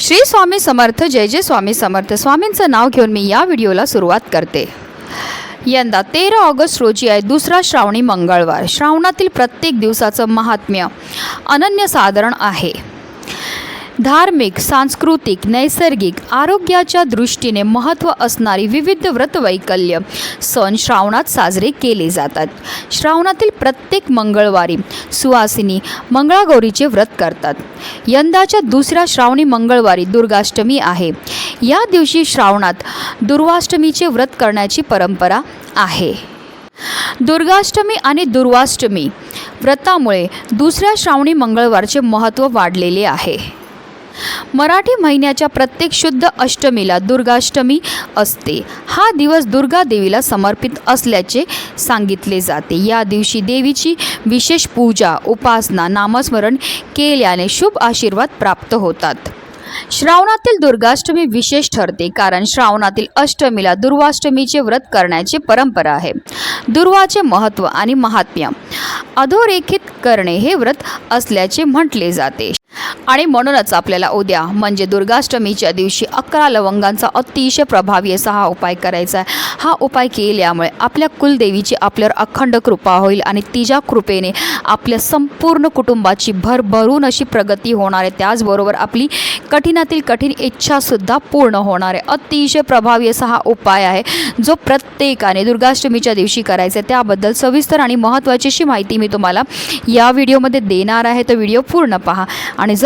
श्री स्वामी समर्थ जय जय स्वामी समर्थ. स्वामींचं नाव घेऊन मी या व्हिडिओला सुरुवात करते. यंदा तेरा ऑगस्ट रोजी आहे दुसरा श्रावणी मंगळवार. श्रावणातील प्रत्येक दिवसाचं महात्म्य अनन्यसाधारण आहे. धार्मिक सांस्कृतिक नैसर्गिक आरोग्याच्या दृष्टीने महत्त्व असणारी विविध व्रतवैकल्य सण श्रावणात साजरे केले जातात. श्रावणातील प्रत्येक मंगळवारी सुवासिनी मंगळागौरीचे व्रत करतात. यंदाच्या दुसऱ्या श्रावणी मंगळवारी दुर्गाष्टमी आहे. या दिवशी श्रावणात दुर्वाष्टमीचे व्रत करण्याची परंपरा आहे. दुर्गाष्टमी आणि दुर्वाष्टमी व्रतामुळे दुसऱ्या श्रावणी मंगळवारचे महत्त्व वाढलेले आहे. मराठी महिन्याच्या प्रत्येक शुद्ध अष्टमीला दुर्गाष्टमी असते. हा दिवस दुर्गा देवीला समर्पित असल्याचे सांगितले जाते. या दिवशी देवीची विशेष पूजा उपासना नामस्मरण केल्याने शुभ आशीर्वाद प्राप्त होतात. श्रावणातील दुर्गाष्टमी विशेष ठरते कारण श्रावणातील अष्टमीला दुर्वाष्टमीचे व्रत करण्याची परंपरा आहे. दुर्वाचे महत्त्व आणि महात्म्य अधोरेखित करणे हे व्रत असल्याचे म्हटले जाते. आणि म्हणूनच आपल्याला उद्या म्हणजे दुर्गाष्टमीच्या दिवशी अकरा लवंगांचा अतिशय प्रभावी असा हा उपाय करायचा आहे. हा उपाय केल्यामुळे आपल्या कुलदेवीची आपल्यावर अखंड कृपा होईल आणि तिच्या कृपेने आपल्या संपूर्ण कुटुंबाची भरभरून अशी प्रगती होणार आहे. त्याचबरोबर आपली कठीणातील कठीण इच्छासुद्धा पूर्ण होणार आहे. अतिशय प्रभावी असा हा उपाय आहे जो प्रत्येकाने दुर्गाष्टमीच्या दिवशी करायचा आहे. त्याबद्दल सविस्तर आणि महत्त्वाची अशी माहिती मी तुम्हाला या व्हिडिओमध्ये देणार आहे. तर व्हिडिओ पूर्ण पहा आणि जर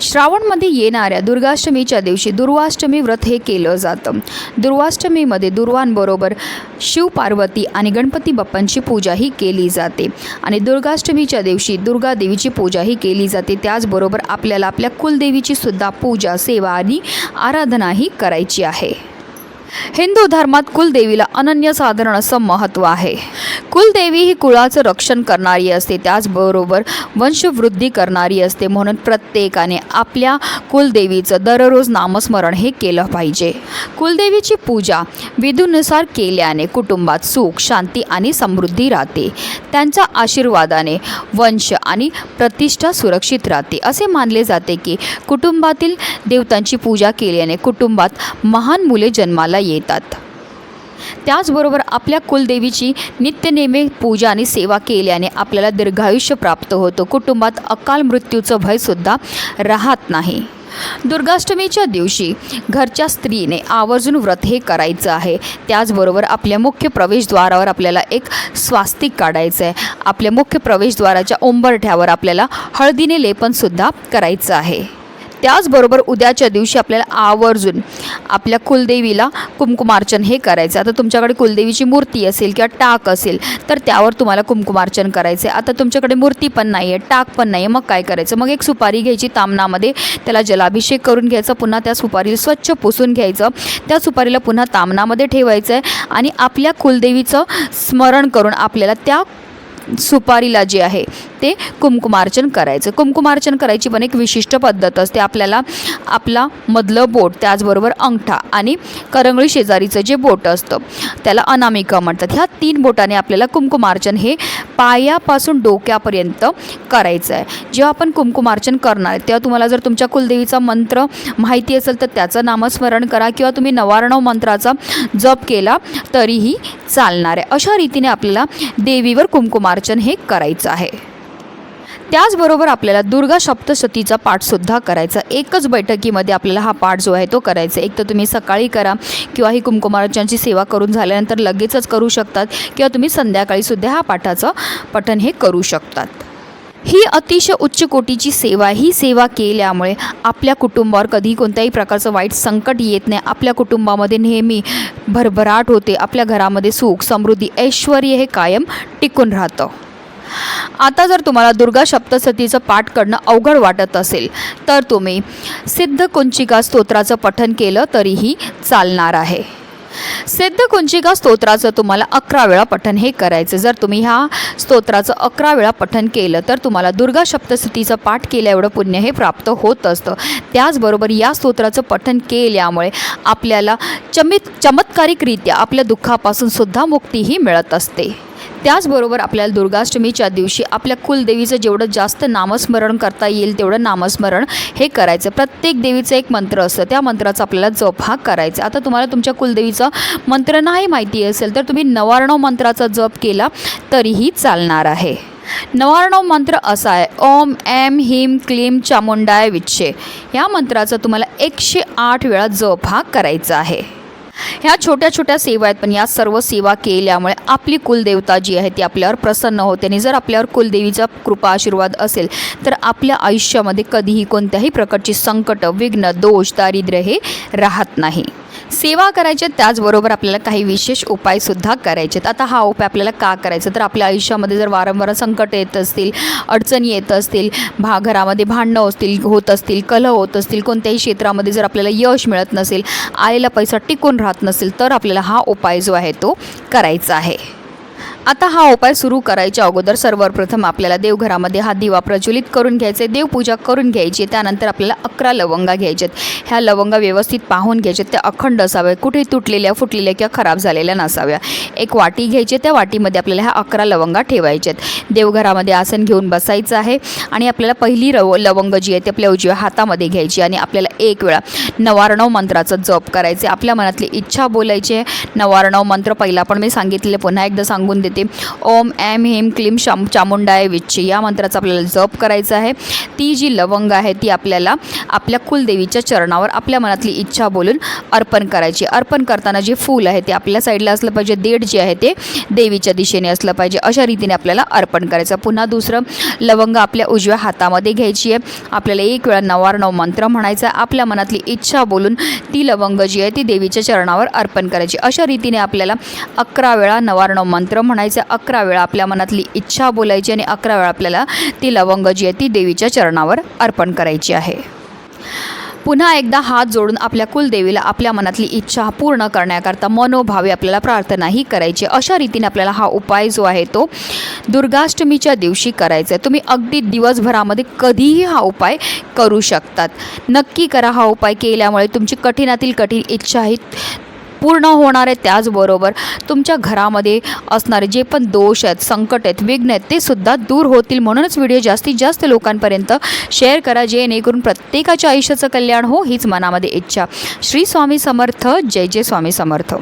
श्रावणमध्ये येणाऱ्या दुर्गाष्टमीच्या दिवशी दुर्वाष्टमी व्रत हे केलं जातं. दुर्वाष्टमीमध्ये दुर्वांबरोबर शिव पार्वती आणि गणपती बाप्पांची पूजाही केली जाते. आणि दुर्गाष्टमीच्या दिवशी दुर्गादेवीची पूजाही केली जाते. त्याचबरोबर आपल्याला आपल्या कुलदेवीची सुद्धा पूजा सेवा आणि आराधनाही करायची आहे. हिंदू धर्मात कुलदेवीला अनन्यसाधारण असं महत्त्व आहे. कुलदेवी ही कुळाचं रक्षण करणारी असते त्याचबरोबर वंशवृद्धी करणारी असते म्हणून प्रत्येकाने आपल्या कुलदेवीचं दररोज नामस्मरण हे केलं पाहिजे. कुलदेवीची पूजा विधूनुसार केल्याने कुटुंबात सुख शांती आणि समृद्धी राहते. त्यांच्या आशीर्वादाने वंश आणि प्रतिष्ठा सुरक्षित राहते. असे मानले जाते की कुटुंबातील देवतांची पूजा केल्याने कुटुंबात महान मुले जन्माला येतात. त्याचबरोबर आपल्या कुलदेवीची नित्यनेमे पूजा आणि सेवा केल्याने आपल्याला दीर्घायुष्य प्राप्त होतं. कुटुंबात अकाल मृत्यूचं भयसुद्धा राहत नाही. दुर्गाष्टमीच्या दिवशी घरच्या स्त्रीने आवर्जून व्रत हे करायचं आहे. त्याचबरोबर आपल्या मुख्य प्रवेशद्वारावर आपल्याला एक स्वास्तिक काढायचं आहे. आपल्या मुख्य प्रवेशद्वाराच्या उंबरठ्यावर आपल्याला हळदीने लेपनसुद्धा करायचं आहे. त्याचबरोबर उद्याच्या दिवशी आपल्याला आवर्जून आपल्या कुलदेवीला कुमकुमार्चन हे करायचं. आता तुमच्याकडे कुलदेवीची मूर्ती असेल किंवा टाक असेल तर त्यावर तुम्हाला कुमकुमार्चन करायचं आहे आता तुमच्याकडे मूर्ती पण नाही आहे टाक पण नाही आहे मग काय करायचं? मग एक सुपारी घ्यायची तामणामध्ये त्याला जलाभिषेक करून घ्यायचा पुन्हा त्या सुपारीला स्वच्छ पुसून घ्यायचं. त्या सुपारीला पुन्हा तामणामध्ये ठेवायचं आहे आणि आपल्या कुलदेवीचं स्मरण करून आपल्याला त्या सुपारीला जे आहे ते कुमकुमार्चन करायचं. कुमकुमार्चन करायची पण एक विशिष्ट पद्धत असते. आपल्याला आपला मधलं बोट त्याचबरोबर अंगठा आणि करंगळी शेजारीचं जे बोट असतं त्याला अनामिका म्हणतात. ह्या तीन बोटाने आपल्याला कुमकुमार्चन हे पायापासून डोक्यापर्यंत करायचं आहे जेव्हा आपण कुमकुमार्चन करणार आहे तेव्हा तुम्हाला जर तुमच्या कुलदेवीचा मंत्र माहिती असेल तर त्याचं नामस्मरण करा किंवा तुम्ही नवारणव मंत्राचा जप केला तरीही चालणार. आहे अशा रीतीने आपल्याला देवीवर कुमकुमार्चन हे करायचं आहे. त्याचबरोबर आपल्याला दुर्गा सप्तशतीचा पाठसुद्धा करायचा. एकच बैठकीमध्ये आपल्याला हा पाठ जो आहे तो करायचा. एक तर तुम्ही सकाळी करा किंवा ही कुमकुमार्चनाची सेवा करून झाल्यानंतर लगेचच करू शकतात किंवा तुम्ही संध्याकाळीसुद्धा हा पाठाचं पठण हे करू शकतात. ही अतिशय उच्च कोटीची सेवा ही सेवा केल्यामुळे आपल्या कुटुंबावर कधी कोणत्याही प्रकारचं वाईट संकट येत नाही. आपल्या कुटुंबामध्ये नेहमी भरभराट होते. आपल्या घरामध्ये सुख समृद्धी ऐश्वर हे कायम टिकून राहतं. आता जर तुम्हाला दुर्गा सप्तसतीचं पाठ करणं अवघड वाटत असेल तर तुम्ही सिद्ध कुंचिका स्तोत्राचं पठन केलं तरीही चालणार आहे. सिद्धकुंचिका स्तोत्राचं तुम्हाला अकरा वेळा पठन हे करायचं. जर तुम्ही ह्या स्तोत्राचं अकरा वेळा पठन केलं तर तुम्हाला दुर्गा सप्तशतीचं पाठ केल्या एवढं पुण्य हे प्राप्त होत असतं. त्याचबरोबर या स्तोत्राचं पठन केल्यामुळे आपल्याला चमित चमत्कारिकरित्या आपल्या दुःखापासून सुद्धा मुक्तीही मिळत असते. त्याचबरोबर आपल्याला दुर्गाष्टमीच्या दिवशी आपल्या कुलदेवीचं जेवढं जास्त नामस्मरण करता येईल तेवढं नामस्मरण हे करायचं. प्रत्येक देवीचं एक मंत्र असतं. त्या मंत्राचा आपल्याला जप हा करायचा. आता तुम्हाला तुमच्या कुलदेवीचं मंत्र नाही माहिती असेल तर तुम्ही नवार्णव मंत्राचा जप केला तरीही चालणार आहे. नवारणव मंत्र असा आहे ओम एम हिम क्लीम चामुंडाय विच्छे. या मंत्राचा तुम्हाला एकशे आठ वेळा जप हा करायचा आहे. ह्या छोट्या छोट्या सेवा आहेत पण या सर्व सेवा केल्यामुळे आपली कुलदेवता जी आहे ती आपल्यावर प्रसन्न होते. आणि जर आपल्यावर कुलदेवीचा कृपा आशीर्वाद असेल तर आपल्या आयुष्यामध्ये कधीही कोणत्याही प्रकारची संकट विघ्न दोष दारिद्र्य हे राहत नाही. सेवा करायचे त्याचबरोबर आपल्याला काही विशेष उपायसुद्धा करायचे आहेत आता हा उपाय आपल्याला का करायचा? तर आपल्या आयुष्यामध्ये जर वारंवार संकट येत असतील अडचणी येत असतील भा घरामध्ये भांडणं असतील होत असतील कलह होत असतील कोणत्याही क्षेत्रामध्ये जर आपल्याला यश मिळत नसेल आलेला पैसा टिकून राहत नसेल तर आपल्याला हा उपाय जो आहे तो करायचा आहे. आता हा उपाय सुरू करायच्या अगोदर सर्वप्रथम आपल्याला देवघरामध्ये हा दिवा प्रज्वलित करून घ्यायचा आहे देवपूजा करून घ्यायची आहे. त्यानंतर आपल्याला अकरा लवंगा घ्यायच्यात ह्या लवंगा व्यवस्थित पाहून घ्यायच्यात त्या अखंड असाव्या कुठे तुटलेल्या फुटलेल्या किंवा खराब झालेल्या नसाव्या. एक वाटी घ्यायची त्या वाटीमध्ये आपल्याला ह्या अकरा लवंगा ठेवायच्यात देवघरामध्ये आसन घेऊन बसायचं आहे आणि आपल्याला पहिली रव लवंग जी आहे ती आपल्या उजव्या हातामध्ये घ्यायची आणि आपल्याला एक वेळा नवारणव मंत्राचा जप करायचे. आपल्या मनातली इच्छा बोलायची आहे. नवारणव मंत्र पहिला पण मी सांगितले पुन्हा एकदा सांगून देते. ओम एम हेम क्लीम शाम चामुंडाय विच्छे या मंत्राचा आपल्याला जप करायचा आहे. ती जी लवंग आहे ती आपल्याला आपल्या कुलदेवीच्या चरणावर आपल्या मनातली इच्छा बोलून अर्पण करायची. अर्पण करताना जे फूल आहे ते आपल्या साईडला असलं पाहिजे देठ जे आहे ते देवीच्या दिशेने असलं पाहिजे. अशा रीतीने आपल्याला अर्पण करायचं. पुन्हा दुसरं लवंग आपल्या उजव्या हातामध्ये घ्यायची आहे. आपल्याला एक वेळा नवार्णव मंत्र म्हणायचा आहे. आपल्या मनातली इच्छा बोलून ती लवंग जी आहे ती देवीच्या चरणावर अर्पण करायची. अशा रीतीने आपल्याला अकरा वेळा नवार्णव मंत्र म्हणायचं म्हणायचं अकरा वेळा आपल्या मनातली इच्छा बोलायची आणि अकरा वेळा आपल्याला ती लवंग जी आहे ती देवीच्या चरणावर अर्पण करायची आहे. पुन्हा एकदा हात जोडून आपल्या कुलदेवीला आपल्या मनातली इच्छा पूर्ण करण्याकरता मनोभावे आपल्याला प्रार्थनाही करायची अशा रीतीने आपल्याला हा उपाय जो आहे तो दुर्गाष्टमीच्या दिवशी करायचा आहे. तुम्ही अगदी दिवसभरामध्ये कधीही हा उपाय करू शकतात. नक्की करा हा उपाय केल्यामुळे तुमची कठीणातील कठीण इच्छा ही पूर्ण होणार आहे त्याचबरोबर तुमच्या घरामध्ये असणारे जे पण दोष आहेत संकट आहेत विघ्न आहेत ते सुद्धा दूर होतील. म्हणूनच व्हिडिओ जास्तीत जास्त लोकांपर्यंत शेअर करा जेणेकरून प्रत्येकाच्या आयुष्याचं कल्याण हो हीच मनामध्ये इच्छा. श्री स्वामी समर्थ जय जय स्वामी समर्थ.